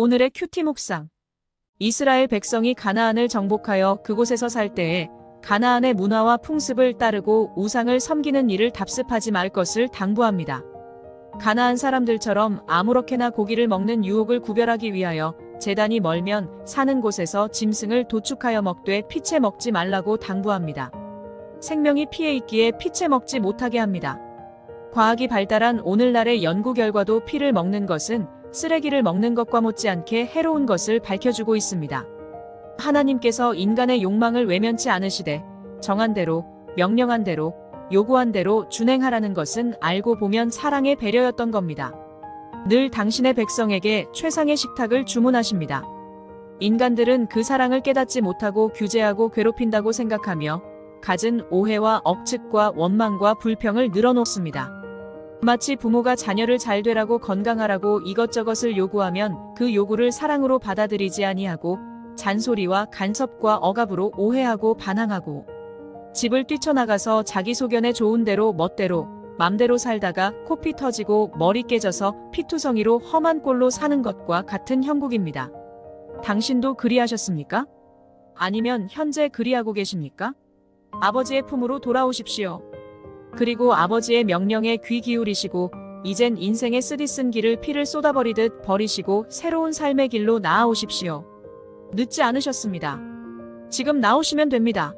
오늘의 큐티 묵상. 이스라엘 백성이 가나안을 정복하여 그곳에서 살 때에 가나안의 문화와 풍습을 따르고 우상을 섬기는 일을 답습하지 말 것을 당부합니다. 가나안 사람들처럼 아무렇게나 고기를 먹는 유혹을 구별하기 위하여 재단이 멀면 사는 곳에서 짐승을 도축하여 먹되 피채 먹지 말라고 당부합니다. 생명이 피해 있기에 피채 먹지 못하게 합니다. 과학이 발달한 오늘날의 연구 결과도 피를 먹는 것은 쓰레기를 먹는 것과 못지않게 해로운 것을 밝혀주고 있습니다. 하나님께서 인간의 욕망을 외면치 않으시되 정한 대로, 명령한 대로, 요구한 대로 준행하라는 것은 알고 보면 사랑의 배려였던 겁니다. 늘 당신의 백성에게 최상의 식탁을 주문하십니다. 인간들은 그 사랑을 깨닫지 못하고 규제하고 괴롭힌다고 생각하며 갖은 오해와 억측과 원망과 불평을 늘어놓습니다. 마치 부모가 자녀를 잘 되라고 건강하라고 이것저것을 요구하면 그 요구를 사랑으로 받아들이지 아니하고 잔소리와 간섭과 억압으로 오해하고 반항하고 집을 뛰쳐나가서 자기 소견에 좋은 대로 멋대로 맘대로 살다가 코피 터지고 머리 깨져서 피투성이로 험한 꼴로 사는 것과 같은 형국입니다. 당신도 그리하셨습니까? 아니면 현재 그리하고 계십니까? 아버지의 품으로 돌아오십시오. 그리고 아버지의 명령에 귀 기울이시고 이젠 인생의 쓰디쓴 길을 피를 쏟아버리듯 버리시고 새로운 삶의 길로 나아오십시오. 늦지 않으셨습니다. 지금 나오시면 됩니다.